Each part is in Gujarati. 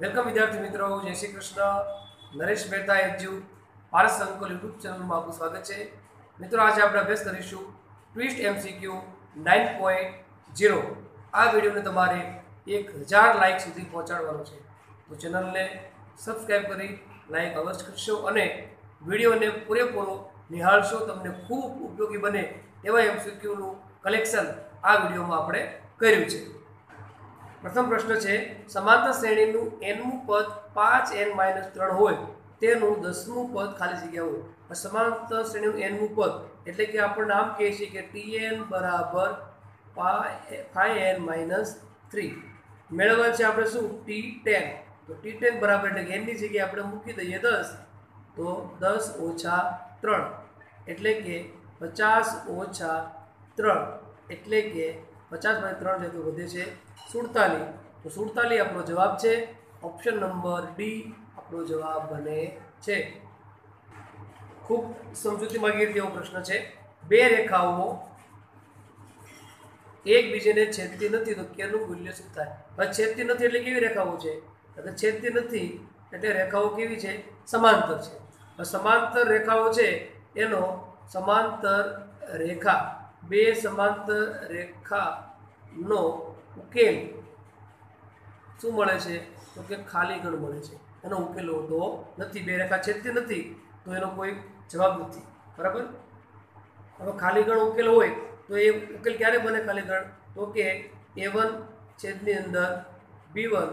વેલકમ વિદ્યાર્થી મિત્રો, જય શ્રી કૃષ્ણ. નરેશ મહેતા એજ્યુ ભારત સંકુલ યુટ્યુબ ચેનલમાં આપનું સ્વાગત છે. મિત્રો, આજે આપણે અભ્યાસ કરીશું twist MCQ nine point zero. આ વિડીયોને તમારે એક હજાર લાઇક સુધી પહોંચાડવાનો છે. તો ચેનલને સબસ્ક્રાઈબ કરી લાઇક અવશ્ય કરશો અને વિડીયોને પૂરેપૂરો નિહાળશો. તમને ખૂબ ઉપયોગી બને એવા એમસીક્યુનું કલેક્શન આ વિડીયોમાં આપણે કર્યું છે. પ્રથમ પ્રશ્ન છે સમાંતર શ્રેણીનું એનમું પદ પાંચ એન માઇનસ ત્રણ હોય, તેનું દસમું પદ ખાલી જગ્યા હોય. સમાંતર શ્રેણીનું એનમું પદ, એટલે કે આપણને નામ કહીએ છીએ કે ટી એન બરાબર ફાઈવ એન માઇનસ થ્રી. મેળવવા છે આપણે શું? T ten. તો ટી ટેન બરાબર, એટલે કે એનની જગ્યાએ આપણે મૂકી દઈએ દસ, તો દસ ઓછા ત્રણ. એટલે કે પચાસ ઓછા ત્રણ. એટલે કે પચાસ બાય ત્રણ છે તો વધે છે સુડતાલી તો સુડતાલી આપણો જવાબ છે. ઓપ્શન નંબર ડી આપણો જવાબ બને છે. ખૂબ સમજૂતી માંગી તેવો પ્રશ્ન છે. બે રેખાઓ એકબીજાને છેદતી નથી તો કેનું મૂલ્ય શું થાય હવે છેદતી નથી એટલે કેવી રેખાઓ છે? એટલે છેદતી નથી એટલે રેખાઓ કેવી છે? સમાંતર છે. સમાંતર રેખાઓ છે એનો સમાંતર રેખા બે સમાંતર રેખાનો ઉકેલ શું મળે છે? તો કે ખાલી ગણ મળે છે. એનો ઉકેલ હોતો નથી, બે રેખા છેદતી નથી, તો એનો કોઈ જવાબ નથી. બરાબર? હવે ખાલી ગણ ઉકેલ હોય તો એ ઉકેલ ક્યારે બને ખાલી ગણ? તો કે એ વન છેદની અંદર બી વન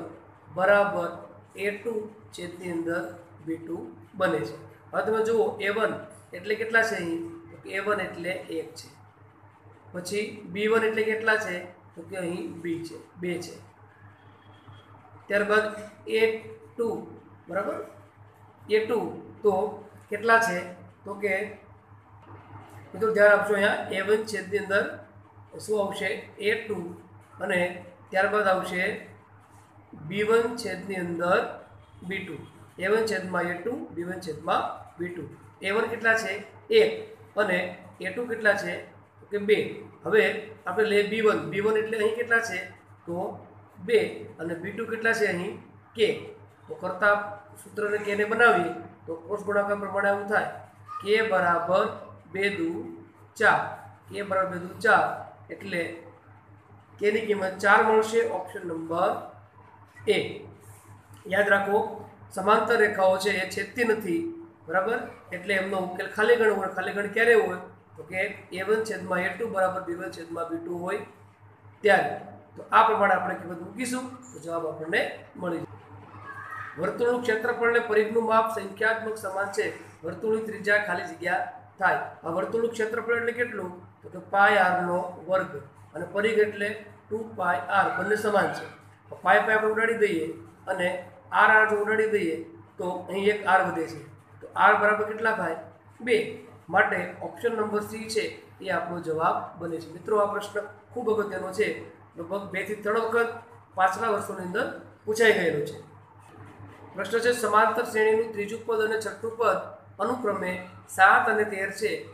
બરાબર એ ટુ છેદની અંદર બી ટુ બને છે. હવે તમે જુઓ એ વન એટલે કેટલા છે અહીં? એ વન એટલે એક છે. પછી બી વન એટલે કેટલા છે? તો કે અહીં બી છે, બે છે. ત્યારબાદ એ ટુ, બરાબર? એ ટુ, તો કેટલા છે? તો કે મિત્રો ધ્યાન આપશો અહીંયા, એ વન છેદની અંદર શું આવશે? A two. અને ત્યારબાદ આવશે બી વન છેદની અંદર બી ટુ. એ વન છેદમાં એ ટુ, બી વન છેદમાં બી ટુ. એ વન કેટલા છે? એક. અને એ ટુ કેટલા છે? કે બે. હવે આપણે લઈએ બી વન. બી વન એટલે અહીં કેટલા છે? તો બે. અને બી ટુ કેટલા છે અહીં? કે. તો કરતા સૂત્રને કેને બનાવીએ, તો કોષ ગુણાકાર પ્રમાણે આવું થાય. કે બરાબર બે દુ ચાર. કે બરાબર બે દુ ચાર. એટલે કેની કિંમત ચાર મળશે ઓપ્શન નંબર એ યાદ રાખો, સમાંતર રેખાઓ છે, એ છેદતી નથી. બરાબર? એટલે એમનો ઉકેલ ખાલી ગણ હોય, ખાલી ગણ ક્યારે હોય? તો કે એ વન છેદમાં એ ટુ બરાબર બી વન છેદમાં બી ટુ હોય ત્યારે. તો આ પ્રમાણે આપણે કિંમત મૂકીશું. તો જવાબ આપણને મળી જાય વર્તુળનું ક્ષેત્રફળ અને પરિઘનું માપ સંખ્યાત્મક સમાન છે. વર્તુળની ત્રિજ્યા ખાલી જગ્યા થાય. આ વર્તુળનું ક્ષેત્રફળ એટલે કેટલું? તો કે પાય આરનો વર્ગ. અને પરિઘ એટલે ટુ પાય આર. બંને સમાન છે. પાય પાય આપણે ઉડાડી દઈએ અને આર આર જો ઉડાડી દઈએ તો અહીં એક આર વધે છે. તો આર બરાબર કેટલા થાય? બે. માટે ઓપ્શન નંબર સી છે, એ આપણો જવાબ બને છે. મિત્રો, આ પ્રશ્ન ખૂબ અગત્યનો છે. લગભગ બેથી ત્રણ વખત પાછલા વર્ષોની અંદર પૂછાઈ ગયેલો છે. પ્રશ્ન છે, સમાંતર શ્રેણીનું ત્રીજું પદ અને છઠ્ઠું પદ અનુક્રમે સાત અને તેર છે,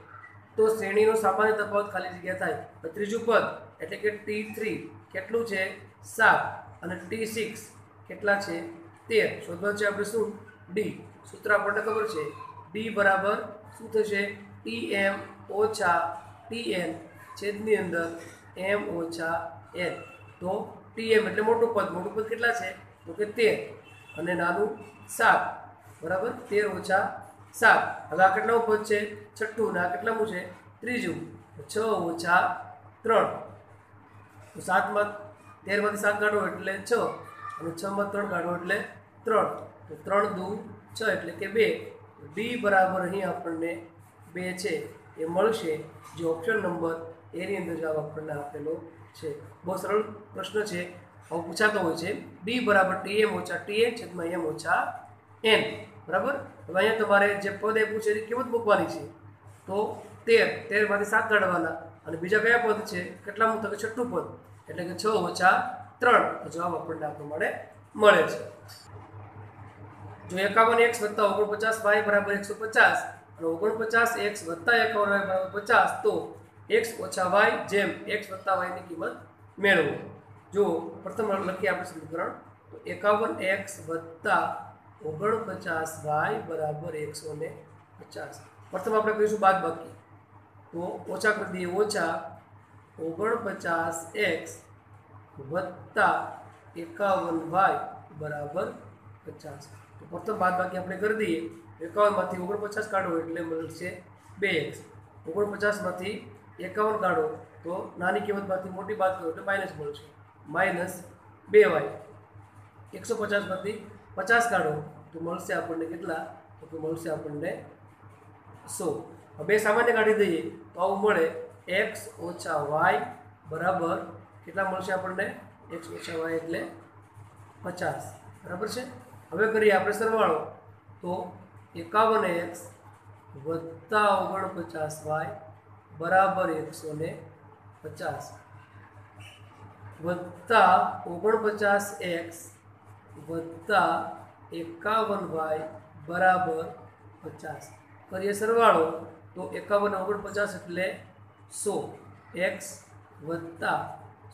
તો શ્રેણીનો સામાન્ય તફાવત ખાલી જગ્યા થાય. ત્રીજું પદ એટલે કે ટી થ્રી કેટલું છે? સાત. અને ટી સિક્સ કેટલા છે? તેર. શોધવા છે આપણે શું? ડી સૂત્ર આપણને ખબર છે. ડી બરાબર શું થશે? ટી એમ ઓછા ટી એન છેદની અંદર એમ ઓછા એન તો ટી એમ એટલે મોટું પદ. મોટું પદ કેટલા છે? તો કે તેર. અને નાનું સાત. બરાબર? તેર ઓછા સાત. હવે આ કેટલામું પદ છે? છઠ્ઠું. ને આ કેટલામું છે? ત્રીજું. છ ઓછા ત્રણ. તો સાતમાં તેરમાંથી સાત કાઢો એટલે છ. અને છમાં ત્રણ કાઢો એટલે ત્રણ. તો ત્રણ દુ છ એટલે કે બે. ડી બરાબર અહીં આપણને બે છે, એ મળશે જે ઓપ્શન નંબર એની અંદર જવાબ આપણને આપેલો છે. બહુ સરળ પ્રશ્ન છે. હવે પૂછાતો હોય છે, ડી બરાબર ટી એમ ઓછા ટી એન છેદમાં એમ ઓછા એન. બરાબર? હવે અહીંયા તમારે જે પદ આપ્યું છે, એની કિંમત મૂકવાની છે. તો તેર, તેરમાંથી સાત કાઢવાના. અને બીજા કયા પદ છે? કેટલા તો કે છઠ્ઠું પદ. એટલે કે છ ઓછા ત્રણ. જવાબ આપણને આ પ્રમાણે મળે છે. જો એકાવન એક્સ વત્તા ઓગણપચાસ, વાય બરાબર એકસો પચાસ અને ઓગણપચાસ એક્સ વત્તા એકાવન, વાય બરાબર પચાસ, તો એક્સ ઓછા વાય જેમ એક્સ વત્તા વાયની કિંમત મેળવો. જો પ્રથમ લખીએ આપણે સમીકરણ. તો એકાવન એક્સ વત્તા ઓગણપચાસ વાય બરાબર એકસો ને પચાસ. પ્રથમ આપણે કહીશું બાદ બાકી તો ઓછા કરી દઈએ ઓછા ઓગણપચાસ એક્સ વત્તા એકાવન વાય બરાબર પચાસ. તો પ્રથમ બાદ બાકી આપણે કરી દઈએ. એકાવનમાંથી ઓગણપચાસ કાઢો એટલે મળશે બે એક્સ ઓગણપચાસમાંથી એકાવન કાઢો તો નાની કિંમતમાંથી મોટી બાદ કરો એટલે માઇનસ મળશે. માઇનસ બે વાય. એકસો પચાસમાંથી પચાસ કાઢો તો મળશે આપણને કેટલા? તો કે મળશે આપણને સો. બે સામાન્ય કાઢી દઈએ તો આવું મળે એક્સ ઓછા વાય બરાબર કેટલા મળશે આપણને? એક્સ ઓછા વાય એટલે પચાસ. બરાબર છે? હવે કરીએ આપણે સરવાળો. તો એકાવન એક્સ વત્તા ઓગણપચાસ વાય બરાબર એકસો ને પચાસ. વત્તા ઓગણપચાસ એક્સ વત્તા એકાવન વાય બરાબર પચાસ. કરીએ સરવાળો. તો એકાવન ઓગણપચાસ એટલે સો. એક્સ વત્તા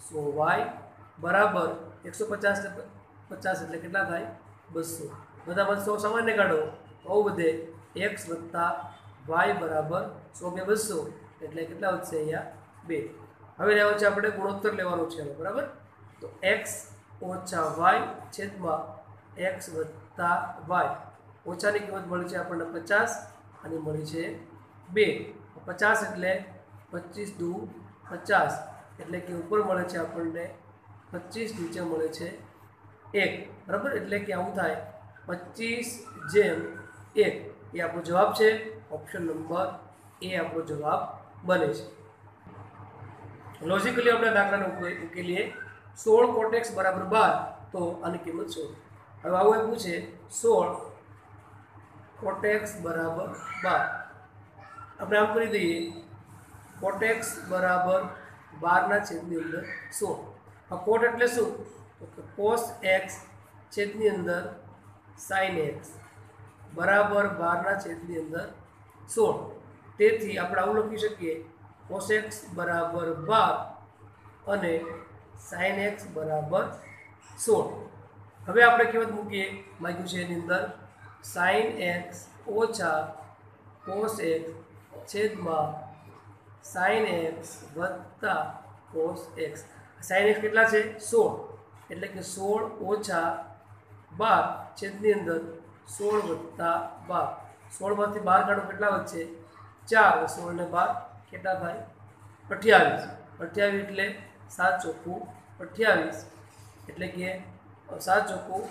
સો વાય બરાબર એકસો પચાસ પચાસ એટલે કેટલા થાય? બસો. બધામાં બસો સામાન્ય કાઢો. બહુ બધે. એક્સ વત્તા વાય બરાબર સો બે બસો. એટલે કેટલા વધશે અહીંયા? બે. હવે લેવો છે આપણે ગુણોત્તર લેવાનું છે બરાબર? તો એક્સ ઓછા વાય છેદમાં એક્સ વત્તા વાય. ઓછાની કિંમત મળી છે આપણને પચાસ અને મળી છે બે. પચાસ એટલે પચીસ દુ પચાસ. એટલે કે ઉપર મળે છે આપણને પચીસ નીચે મળે છે એક. બરાબર? એટલે કે આવું થાય. પચીસ જેમ એક. એ આપણો જવાબ છે. ઓપ્શન નંબર એ આપણો જવાબ બને છે. લોજિકલી આપણે દાખલાને ઉકે- ઉકેલીએ. સોળ કોટેક્સ બરાબર બાર. તો આની કિંમત શોધો હવે આવું એ છે સોળ કોટેક્સ બરાબર બાર. આપણે આમ કરી દઈએ. કોટેક્સ બરાબર બારના છેદની અંદર સોળ. આ કોટ એટલે શું? તો કે કોસ એક્સ છેદની અંદર સાઇન એક્સ બરાબર બારના છેદની અંદર સોળ. તેથી આપણે આવું લખી શકીએ કોસ એક્સ બરાબર બાર અને સાઇન એક્સ બરાબર સોળ. હવે આપણે કિંમત મૂકીએ, માગ્યું છે એની અંદર સાઇન એક્સ ઓછા કોસ એક્સ છેદમાં સાઇન એક્સ વત્તા કોસ એક્સ સાઇન એક્સ કેટલા છે? સોળ. એટલે કે સોળ ઓછા બાર છેદની અંદર સોળ વત્તા બાર. સોળમાંથી બાર કાઢો કેટલા વચ્ચે ચાર. સોળ ને બાર કેટલા થાય? અઠ્યાવીસ. અઠ્યાવીસ એટલે સાત ચોખ્ખું અઠ્યાવીસ. એટલે કે સાત ચોખ્ખું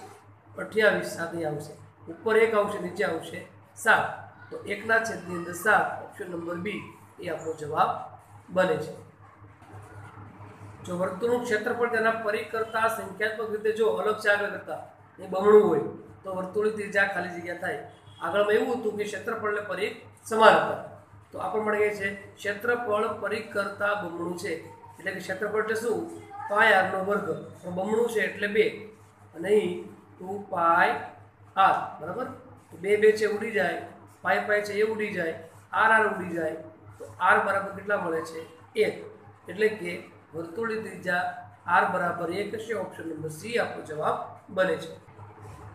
અઠ્યાવીસ સાથે આવશે. ઉપર એક આવશે, નીચે આવશે સાત. તો એકના છેદની અંદર સાત ઓપ્શન નંબર બી એ આપણો જવાબ બને છે. જો વર્તુળનું ક્ષેત્રફળ તેના પરિઘ કરતા સંખ્યાત્મક રીતે જો અલગ છે આગળ કરતાં, એ બમણું હોય, તો વર્તુળની ત્રિજ્યા ખાલી જગ્યા થાય. આગળમાં એવું હતું કે ક્ષેત્રફળને પરિઘ સમાન હતા. તો આપણને મળે છે, ક્ષેત્રફળ પરિઘ કરતાં બમણું છે. એટલે કે ક્ષેત્રફળ એટલે શું? પાય આરનો વર્ગ. બમણું છે એટલે બે. અને અહીં ટુ પાય આર. બરાબર? બે બે છે ઉડી જાય. પાય પાય છે એ ઉડી જાય. આર આર ઉડી જાય. તો આર બરાબર કેટલા મળે છે? એક. એટલે કે વર્તુળની ત્રિજ્યા આર બરાબર એક હશે ઓપ્શન નંબર સી આપણો જવાબ બને છે.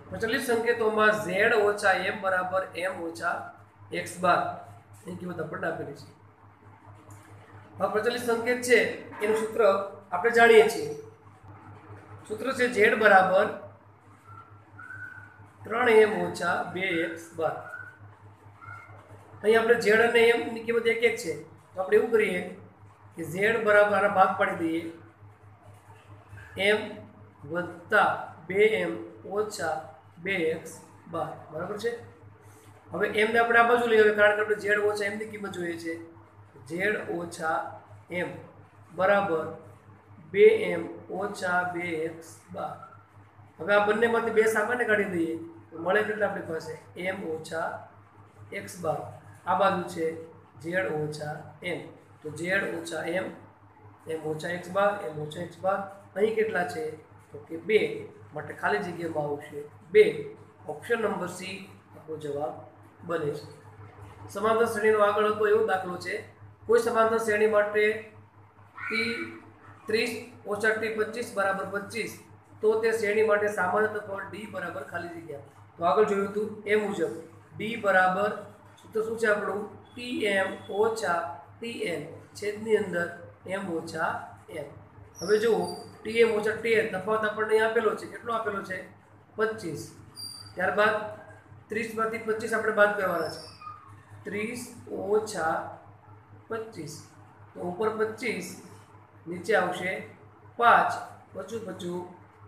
પ્રચલિત સંકેતોમાં ઝેડ ઓછા એમ બરાબર એમ ઓછા એક્સ બાર. એની કિંમત આપણને આપેલી છે. હવે પ્રચલિત સંકેત છે, એનું સૂત્ર આપણે જાણીએ છીએ. સૂત્ર છે ઝેડ બરાબર ત્રણ એમ ઓછા બે એક્સ બાર. અહીં આપણે ઝેડ અને એમની કિંમત એક એક છે. તો આપણે એવું કરીએ કે ઝેડ બરાબર ભાગ પાડી દઈએ. એમ વત્તા બે એમ ઓછા બે એક્સ બાર. બરાબર છે? હવે એમને આપણે આ બાજુ લઈએ હવે કારણ કે આપણે ઝેડ ઓછા એમની કિંમત જોઈએ છે. ઝેડ ઓછા એમ બરાબર બે એમ ઓછા બે એક્સ બાર. હવે આ બંનેમાંથી બે સામાન્ય કાઢી દઈએ, તો મળે કેટલા આપણી પાસે? એમ ઓછા એક્સ બાર. આ બાજુ છે ઝેડ ઓછા એમ. તો ઝેડ ઓછા એમ એમ ઓછા એક્સ બાર એમ ઓછા એક્સ બાર, અહીં કેટલા છે? તો કે બે, માટે ખાલી જગ્યામાં આવશે બે. ઓપ્શન નંબર સી આપણો જવાબ બને છે. સમાંતર શ્રેણીનો આગળ હતો એવો દાખલો છે. કોઈ સમાંતર શ્રેણી માટે ટી ત્રીસ ઓછા ટી પચીસ બરાબર પચીસ, તો તે શ્રેણી માટે સામાન્ય તફાવત ડી બરાબર ખાલી જગ્યા. તો આગળ જોયું હતું એ મુજબ ડી બરાબર, તો શું છે આપણું? ટી એમ ઓછા ટી એન છેદની અંદર એમ ઓછા એમ હવે જુઓ ટી એમ ઓછા ટી એન તફાવત આપણને અહીં આપેલો છે. કેટલો આપેલો છે? પચીસ. ત્યારબાદ ત્રીસમાંથી પચીસ આપણે બાદ કરવાના છે. ત્રીસ ઓછા પચીસ. તો ઉપર પચીસ, નીચે આવશે પાંચ. પચું પચું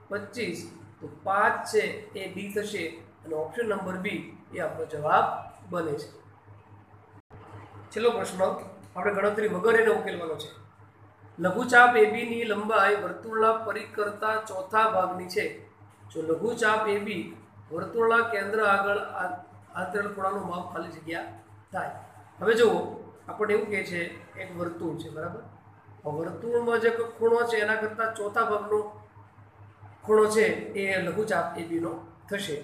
પચીસ. તો પાંચ છે, એ ડી થશે અને ઓપ્શન નંબર બી એ આપણો જવાબ બને છે. છેલ્લો પ્રશ્ન આપણે ગણતરી વગર એને ઉકેલવાનો છે. લઘુચાપ એબીની લંબાઈ વર્તુળના પરિકર્તા ચોથા ભાગની છે. જો લઘુચાપ એબી વર્તુળના કેન્દ્ર આગળ આ- આંતરેલ ખૂણાનું માપ ખાલી જગ્યા થાય. હવે જુઓ, આપણને એવું કહે છે, એક વર્તુળ છે, બરાબર? વર્તુળમાં જે ખૂણો છે, એના કરતાં ચોથા ભાગનો ખૂણો છે, એ લઘુચાપ એબીનો થશે.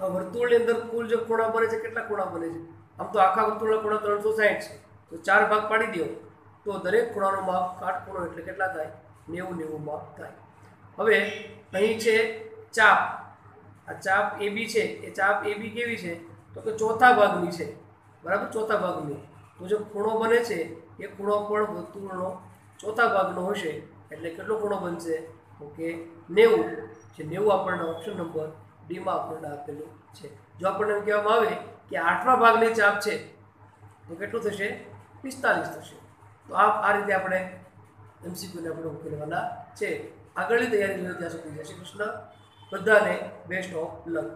વર્તુળની અંદર કુલ જે ખૂણા બને છે, કેટલા ખૂણા બને છે? આમ તો આખા વર્તુળના ખૂણા ત્રણસો સાહીઠ છે. તો ચાર ભાગ પાડી દો. તો દરેક ખૂણાનો માપ કાટખૂણો એટલે કેટલા થાય? નેવું નેવું માપ થાય. હવે અહીં છે ચાપ. આ ચાપ એ બી છે. એ ચાપ એબી કેવી છે? તો કે ચોથા ભાગની છે. બરાબર? ચોથા ભાગની. તો જે ખૂણો બને છે, એ ખૂણો પણ વર્તુળનો ચોથા ભાગનો હશે. એટલે કેટલો ખૂણો બનશે? ઓકે નેવું. જે નેવું આપણને ઓપ્શન નંબર ડીમાં આપણને આપેલું છે. જો આપણને એમ કહેવામાં આવે કે આઠમા ભાગની ચાપ છે, તો કેટલું થશે? પિસ્તાલીસ થશે. તો આ આ રીતે આપણે એમસીક્યુને આપણે ઉકેલવાના છે. આગળની તૈયારી જોઈએ ત્યાં સુધી જય શ્રી કૃષ્ણ. બધાને બેસ્ટ ઓફ લક